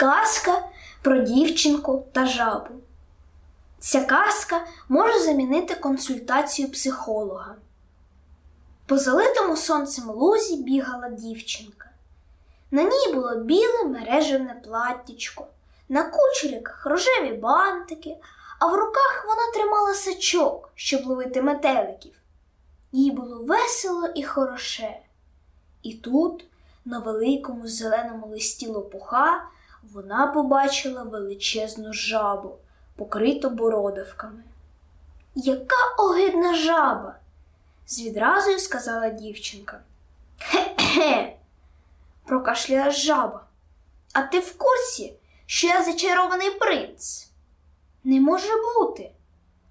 Казка про дівчинку та жабу. Ця казка може замінити консультацію психолога. По залитому сонцем лузі бігала дівчинка. На ній було біле мережевне платтячко, на кучериках рожеві бантики, а в руках вона тримала сачок, щоб ловити метеликів. Їй було весело і хороше. І тут, на великому зеленому листі лопуха, вона побачила величезну жабу, покриту бородавками. Яка огидна жаба! з відразою сказала дівчинка. Хе-хе, прокашляла жаба. А ти в курсі, що я зачарований принц? Не може бути,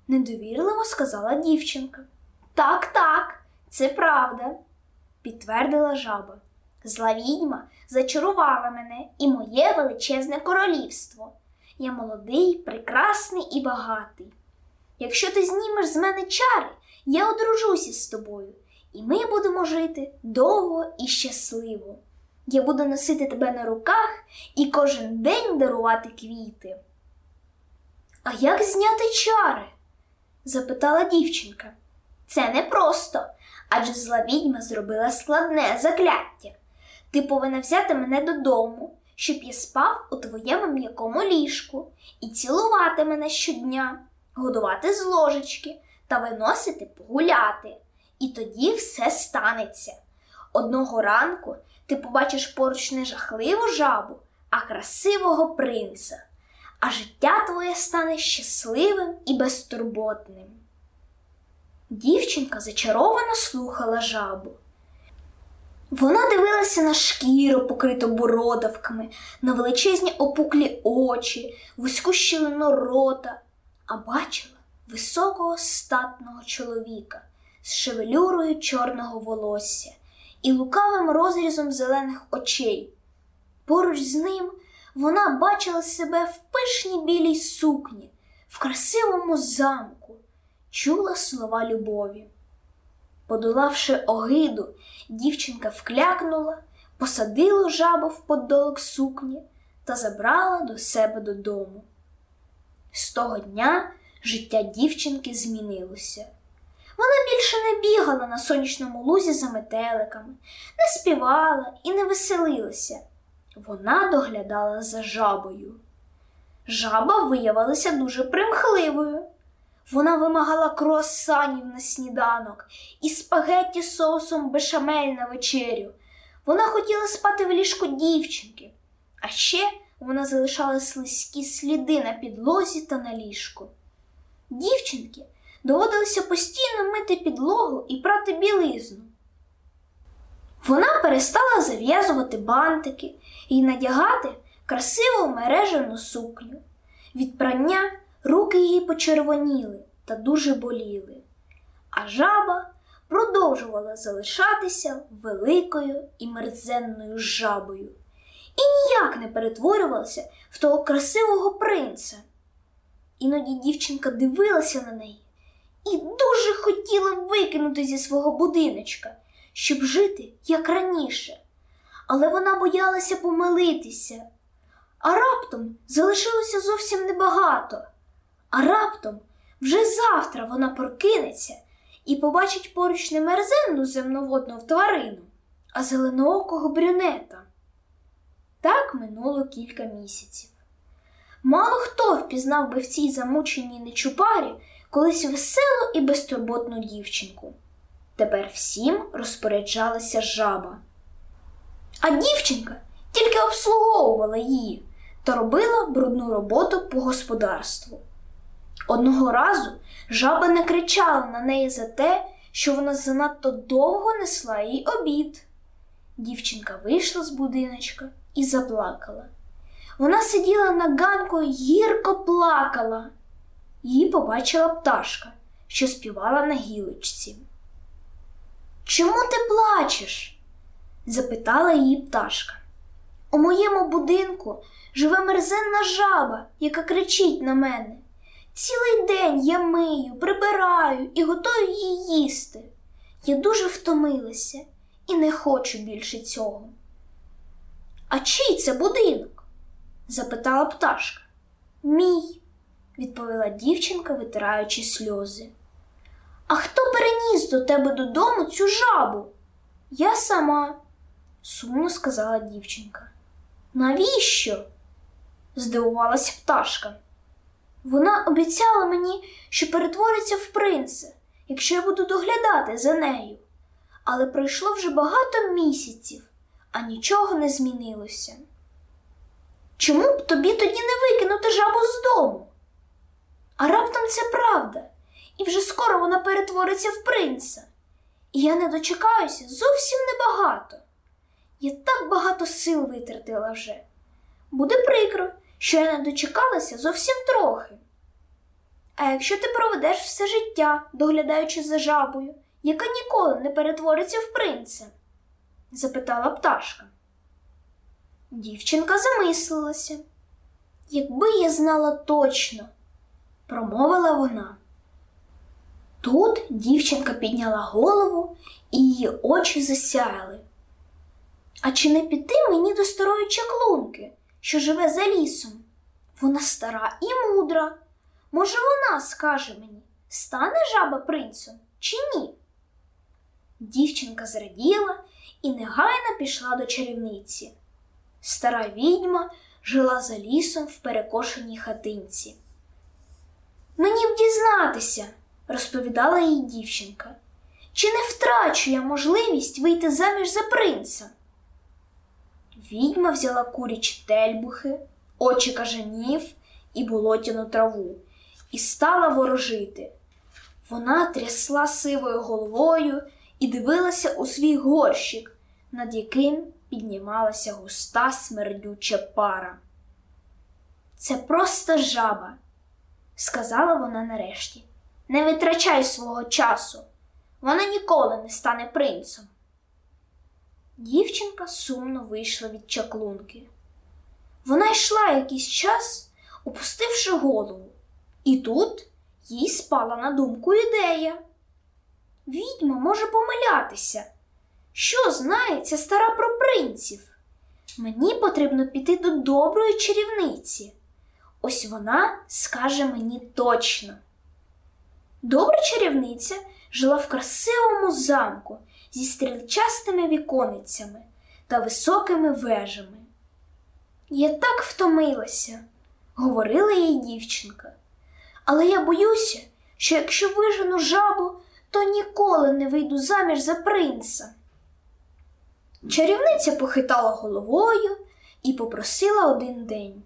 недовірливо сказала дівчинка. Так, так, це правда, підтвердила жаба. Зла відьма зачарувала мене і моє величезне королівство. Я молодий, прекрасний і багатий. Якщо ти знімеш з мене чари, я одружуся з тобою, і ми будемо жити довго і щасливо. Я буду носити тебе на руках і кожен день дарувати квіти. А як зняти чари? запитала дівчинка. Це непросто, адже зла відьма зробила складне закляття. Ти повинна взяти мене додому, щоб я спав у твоєму м'якому ліжку і цілувати мене щодня, годувати з ложечки та виносити погуляти. І тоді все станеться. Одного ранку ти побачиш поруч не жахливу жабу, а красивого принца, а життя твоє стане щасливим і безтурботним. Дівчинка зачаровано слухала жабу. Вона дивилася на шкіру, покриту бородавками, на величезні опуклі очі, вузьку щілину рота, а бачила високого статного чоловіка з шевелюрою чорного волосся і лукавим розрізом зелених очей. Поруч з ним вона бачила себе в пишній білій сукні, в красивому замку, чула слова любові. Подолавши огиду, дівчинка вклякнула, посадила жабу в подолок сукні та забрала до себе додому. З того дня життя дівчинки змінилося. Вона більше не бігала на сонячному лузі за метеликами, не співала і не веселилася. Вона доглядала за жабою. Жаба виявилася дуже примхливою. Вона вимагала круасанів на сніданок і спагетті з соусом бешамель на вечерю. Вона хотіла спати в ліжку дівчинки, а ще вона залишала слизькі сліди на підлозі та на ліжку. Дівчинки доводилося постійно мити підлогу і прати білизну. Вона перестала зав'язувати бантики і надягати красиву мережену сукню. Від прання руки її почервоніли та дуже боліли, а жаба продовжувала залишатися великою і мерзенною жабою і ніяк не перетворювалася в того красивого принца. Іноді дівчинка дивилася на неї і дуже хотіла викинути зі свого будиночка, щоб жити як раніше. Але вона боялася помилитися, а раптом залишилося зовсім небагато. А раптом вже завтра вона прокинеться і побачить поруч не мерзенну земноводну тварину, а зеленоокого брюнета. Так минуло кілька місяців. Мало хто впізнав би в цій замученій нечупарі колись веселу і безтурботну дівчинку. Тепер всім розпоряджалася жаба. А дівчинка тільки обслуговувала її та робила брудну роботу по господарству. Одного разу жаба не кричала на неї за те, що вона занадто довго несла їй обід. Дівчинка вийшла з будиночка і заплакала. Вона сиділа на ганку і гірко плакала. Її побачила пташка, що співала на гілочці. Чому ти плачеш? запитала її пташка. У моєму будинку живе мерзенна жаба, яка кричить на мене. Цілий день я мию, прибираю і готую її їсти. Я дуже втомилася і не хочу більше цього. А чий це будинок? запитала пташка. Мій, відповіла дівчинка, витираючи сльози. А хто переніс до тебе додому цю жабу? Я сама, сумно сказала дівчинка. Навіщо? здивувалася пташка. Вона обіцяла мені, що перетвориться в принца, якщо я буду доглядати за нею. Але пройшло вже багато місяців, а нічого не змінилося. Чому б тобі тоді не викинути жабу з дому? А раптом це правда, і вже скоро вона перетвориться в принца. І я не дочекаюся зовсім небагато. Я так багато сил витратила вже. Буде прикро, що я не дочекалася зовсім трохи. А якщо ти проведеш все життя, доглядаючи за жабою, яка ніколи не перетвориться в принца? запитала пташка. Дівчинка замислилася. Якби я знала точно, промовила вона. Тут дівчинка підняла голову і її очі засяяли. А чи не піти мені до старої чаклунки, що живе за лісом? Вона стара і мудра. Може, вона скаже мені, стане жаба принцем чи ні? Дівчинка зраділа і негайно пішла до чарівниці. Стара відьма жила за лісом в перекошеній хатинці. Мені б дізнатися, розповідала їй дівчинка, чи не втрачу я можливість вийти заміж за принца? Відьма взяла курячі тельбухи, очі кажанів і болотяну траву і стала ворожити. Вона трясла сивою головою і дивилася у свій горщик, над яким піднімалася густа смердюча пара. Це просто жаба, сказала вона нарешті. Не витрачай свого часу. Вона ніколи не стане принцем. Дівчинка сумно вийшла від чаклунки. Вона йшла якийсь час, опустивши голову, і тут їй спала на думку ідея. Відьма може помилятися. Що знає ця стара про принців? Мені потрібно піти до доброї чарівниці. Ось вона скаже мені точно. Добра чарівниця жила в красивому замку зі стрільчастими віконицями та високими вежами. Я так втомилася, говорила їй дівчинка, але я боюся, що якщо вижену жабу, то ніколи не вийду заміж за принца. Чарівниця похитала головою і попросила один день.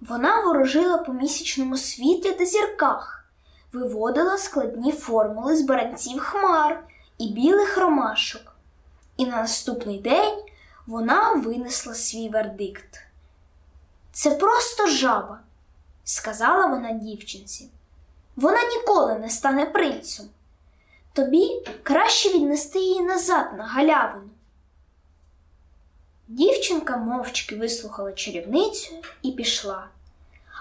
Вона ворожила по місячному світлі та зірках, виводила складні формули з баранців хмар і білих ромашок. І на наступний день вона винесла свій вердикт. Це просто жаба, сказала вона дівчинці. Вона ніколи не стане принцем. Тобі краще віднести її назад на галявину. Дівчинка мовчки вислухала чарівницю і пішла,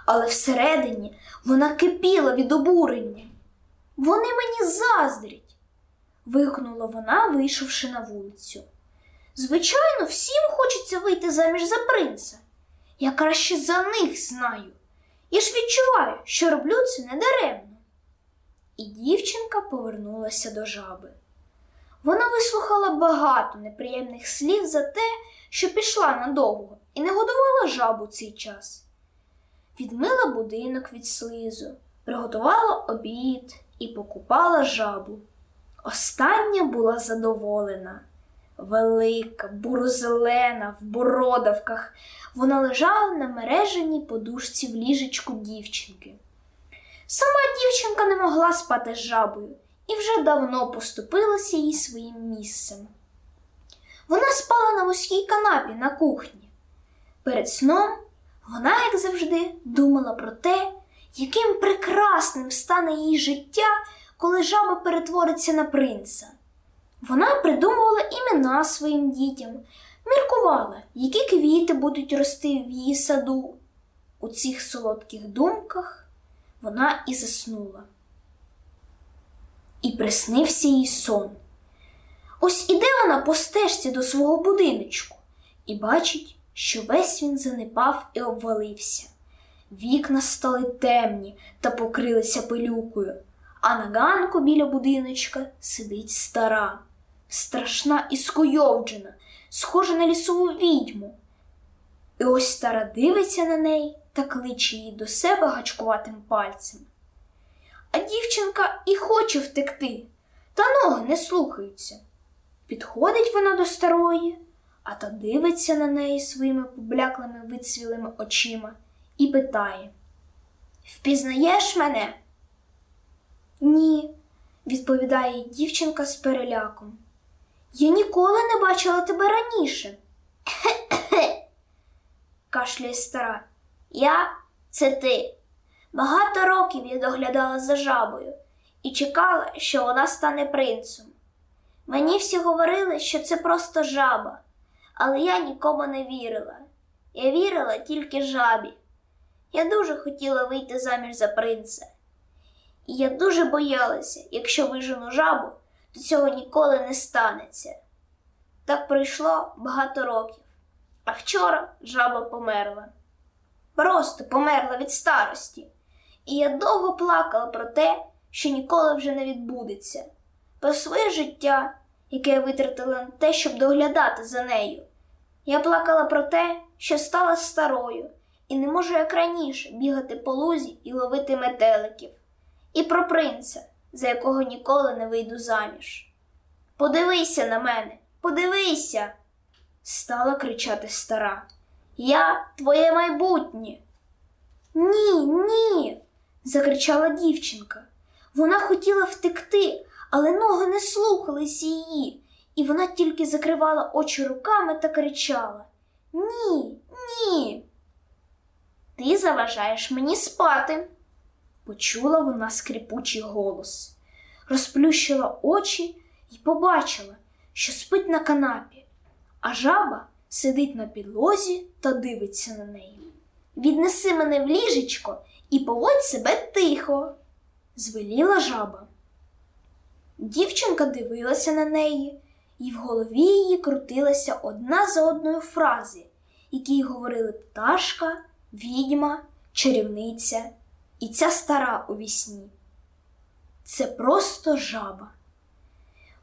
але всередині вона кипіла від обурення. Вони мені заздрять, вигукнула вона, вийшовши на вулицю. Звичайно, всім хочеться вийти заміж за принца. Я краще за них знаю. Я ж відчуваю, що роблю це недаремно. І дівчинка повернулася до жаби. Вона вислухала багато неприємних слів за те, що пішла надовго і не годувала жабу цей час. Відмила будинок від слизу, приготувала обід і покупала жабу. Остання була задоволена. Велика, бурозелена, в бородавках, вона лежала на мереженій подушці в ліжечку дівчинки. Сама дівчинка не могла спати з жабою і вже давно поступилася їй своїм місцем. Вона спала на вузькій канапі на кухні. Перед сном вона, як завжди, думала про те, яким прекрасним стане її життя, коли жаба перетвориться на принца. Вона придумувала імена своїм дітям, міркувала, які квіти будуть рости в її саду. У цих солодких думках вона і заснула. І приснився їй сон. Ось іде вона по стежці до свого будиночку і бачить, що весь він занепав і обвалився. Вікна стали темні та покрилися пилюкою, а на ганку біля будиночка сидить стара, страшна і скуйовджена, схожа на лісову відьму. І ось стара дивиться на неї та кличе її до себе гачкуватим пальцем. А дівчинка і хоче втекти, та ноги не слухаються. Підходить вона до старої, а та дивиться на неї своїми побляклими вицвілими очима і питає: Впізнаєш мене? Ні, відповідає дівчинка з переляком. Я ніколи не бачила тебе раніше. кашляє стара. Я це ти. Багато років я доглядала за жабою і чекала, що вона стане принцем. Мені всі говорили, що це просто жаба, але я нікому не вірила. Я вірила тільки жабі. Я дуже хотіла вийти заміж за принца. І я дуже боялася, якщо вижену жабу, то цього ніколи не станеться. Так пройшло багато років, а вчора жаба померла. Просто померла від старості. І я довго плакала про те, що ніколи вже не відбудеться, про своє життя, яке я витратила на те, щоб доглядати за нею. Я плакала про те, що стала старою і не можу, як раніше, бігати по лузі і ловити метеликів, і про принца, за якого ніколи не вийду заміж. Подивися на мене, подивися, стала кричати стара. Я твоє майбутнє. Ні, ні. закричала дівчинка. Вона хотіла втекти, але ноги не слухались її, і вона тільки закривала очі руками та кричала: Ні, ні. Ти заважаєш мені спати, почула вона скрипучий голос, розплющила очі і побачила, що спить на канапі, а жаба сидить на підлозі та дивиться на неї. Віднеси мене в ліжечко і поводь себе тихо, звеліла жаба. Дівчинка дивилася на неї, і в голові її крутилася одна за одною фрази, які говорили пташка, відьма, чарівниця і ця стара у вісні. Це просто жаба.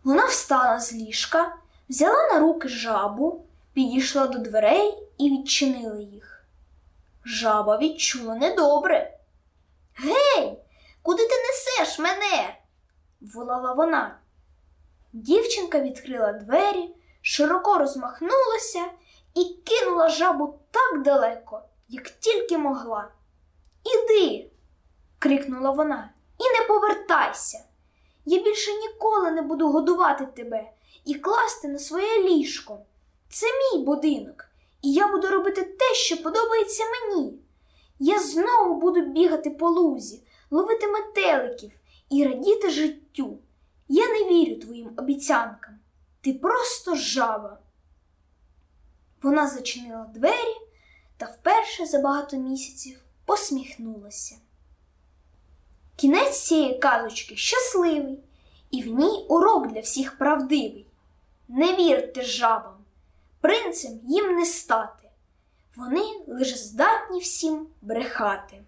Вона встала з ліжка, взяла на руки жабу, підійшла до дверей і відчинила їх. Жаба відчула недобре. Гей, куди ти несеш мене? волала вона. Дівчинка відкрила двері, широко розмахнулася і кинула жабу так далеко, як тільки могла. Іди, крикнула вона, і не повертайся. Я більше ніколи не буду годувати тебе і класти на своє ліжко. Це мій будинок, і я буду робити те, що подобається мені. Я знову буду бігати по лузі, ловити метеликів і радіти життю. Я не вірю твоїм обіцянкам. Ти просто жаба. Вона зачинила двері та вперше за багато місяців посміхнулася. Кінець цієї казочки щасливий, і в ній урок для всіх правдивий. Не вірте жабам, принцем їм не стати. Вони лише здатні всім брехати.